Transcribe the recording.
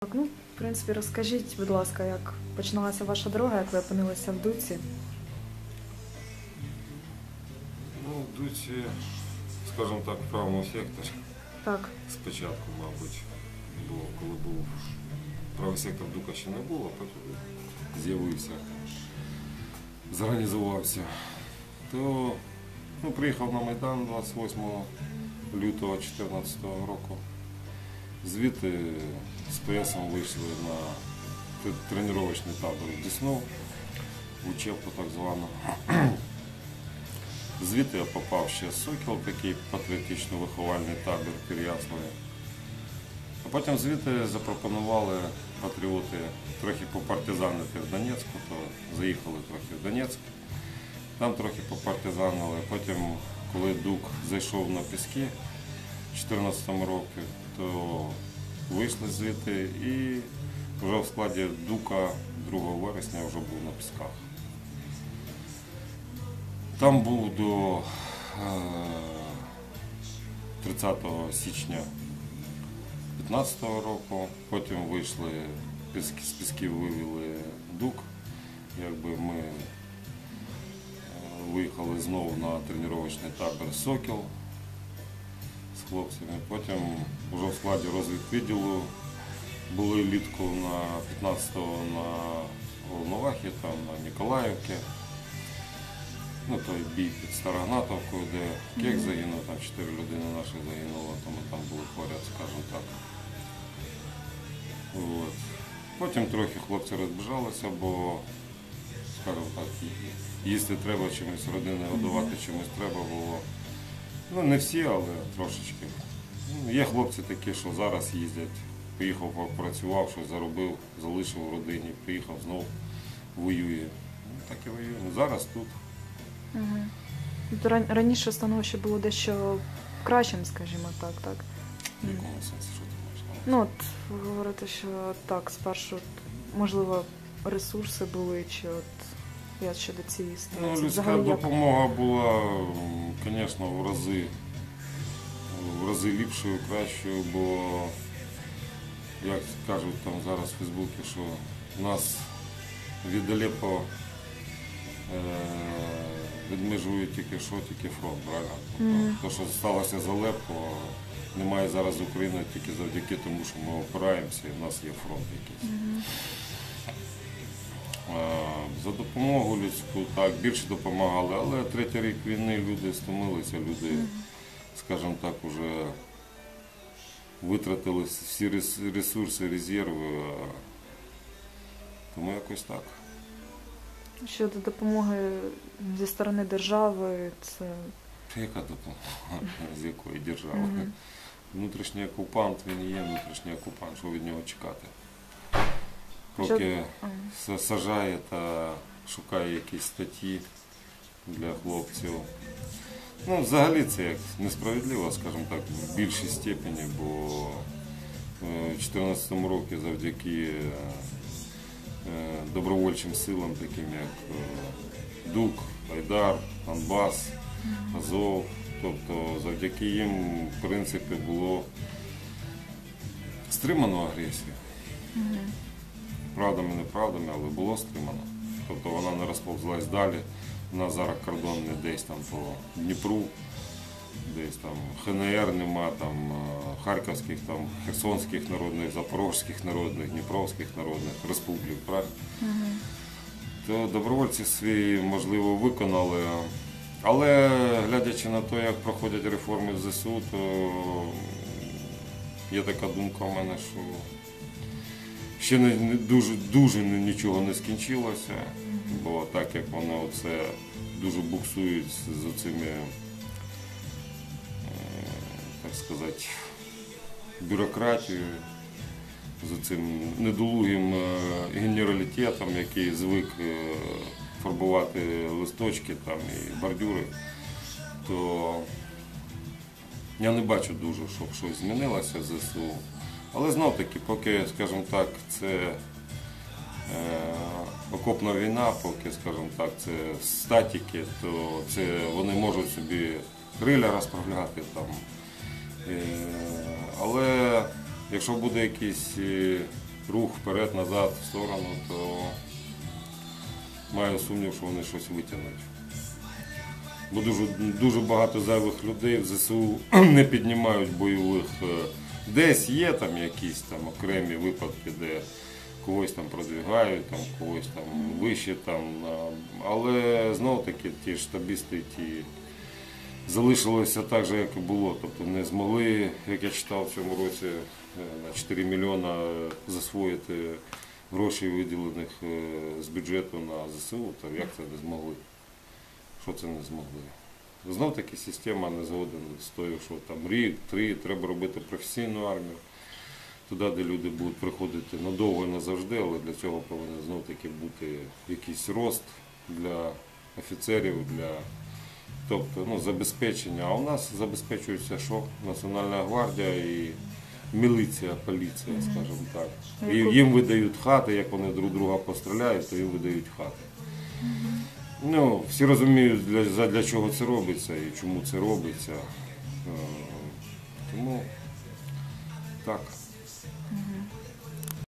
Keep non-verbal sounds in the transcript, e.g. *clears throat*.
Так, ну, в принципі, розкажіть, будь ласка, як починалася ваша дорога, як ви опинилися в Дуці? Ну, в Дуці, скажімо так, в правому секторі. Так. Спочатку, мабуть, було, коли був правий сектор Дука ще не було, потім з'явився, зорганізувався. То ну, приїхав на Майдан 28 лютого 2014 року. Звідти з ПСом вийшли на тренувальний табор в Десну, в учебку так звану. *clears throat* Звідти я попав ще Сокіл, такий патріотично-виховальний табір Переяславі. А потім звідти запропонували патріоти трохи попартизанити в Донецьку, то заїхали трохи в Донецьк. Там трохи попартизанили. Потім, коли Дук зайшов на піски в 2014 році, то вийшли звідти і вже в складі Дука 2 вересня вже був на пісках. Там був до е, 30 січня 2015 року, потім вийшли з пісків вивели дук. Якби ми е, виїхали знову на тренувальний табір Сокіл з хлопцями. Потім вже в складі розвідвідділу були літку на 15-го на Волновахі, там на Ніколаївці. Ну, той бій під Старогнатовкою, де кек загинув, там чотири людини наші загинуло, то ми там були поряд, скажімо так. От. Потім трохи хлопці розбіжалися, бо, скажімо так, їсти треба чимось, родини годувати чимось треба було. Ну, не всі, але трошечки. Ну, Є хлопці такі, що зараз їздять. Поїхав, попрацював, щось заробив, залишив у родині, приїхав знову, воює. Ну, так і воює. Ну, Зараз тут. Угу. Ран- Раніше становище було дещо кращим, скажімо так, так. В якому сенсі, що ти увазі? Ну, от ви говорите, що так, спершу, можливо, ресурси були, чи от я щодо цієї Ну, людська Взагалі, як? допомога була, звісно, в рази, в рази ліпшою, кращою, бо, як кажуть там зараз в Фейсбуці, що нас від Алеппо е, відмежує тільки що, тільки фронт, правильно? Мгм. Тобто, те, що сталося з Алеппо, немає зараз України тільки завдяки тому, що ми опираємося і в нас є фронт якийсь. Мгм. Е, За допомогу людську так більше допомагали, але третій рік війни люди стомилися, люди, скажімо так, вже витратили всі ресурси, резерви. Тому якось так. Щодо допомоги зі сторони держави, це Яка допомога? З якої держави? Внутрішній окупант, він є внутрішній окупант, що від нього чекати? Поки сажає та шукає якісь статті для хлопців. Ну, взагалі це як несправедливо, скажімо так, в більшій степені, бо е, в 2014 році завдяки е, е, добровольчим силам, таким як Дук, Айдар, Донбас, Азов, тобто завдяки їм, в принципі, було стримано агресію. Правдами, неправдами, але було стримано. Тобто вона не розповзлась далі. У нас зараз кордон не десь там по Дніпру, десь там ХНР нема, там е, Харківських, там Херсонських народних, Запорозьких народних, Дніпровських народних республік, правильно? Мгм. То добровольці свої, можливо, виконали. Але глядячи на те, як проходять реформи в ЗСУ, то є така думка в мене, що ще не, дуже, дуже ні- нічого не скінчилося, бо так як вони оце дуже буксують з цими, так сказати, бюрократією, з цим недолугим е, генералітетом, який звик е, фарбувати листочки там, і бордюри, то я не бачу дуже, щоб щось змінилося ЗСУ. Але знов таки, поки, скажімо так, це е, окопна війна, поки, скажімо так, це статіки, то це вони можуть собі криля розправляти там. Е, але якщо буде якийсь е, рух вперед-назад, в сторону, то маю сумнів, що вони щось витягнуть. Бо дуже, дуже багато зайвих людей в ЗСУ *clears throat* не піднімають бойових. Десь є там якісь там окремі випадки, де когось там продвигають, там когось там вище там. Але знов таки ті штабісти, ті залишилося так же, як і було. Тобто не змогли, як я читав в цьому році, е, на 4 мільйона засвоїти грошей, виділених е, з бюджету на ЗСУ, то як це не змогли? Що це не змогли? Знов таки система не згоден з тою, що там рік, три, треба робити професійну армію. Туди, де люди будуть приходити надовго і назавжди, але для цього повинен знов таки бути якийсь рост для офіцерів, для тобто, ну, забезпечення. А у нас забезпечується що? Національна гвардія і міліція, поліція, скажімо так. І їм видають хати, як вони друг друга постріляють, то їм видають хати. Ну, всі розуміють, для, для чого це робиться і чому це робиться. Е, Тому так.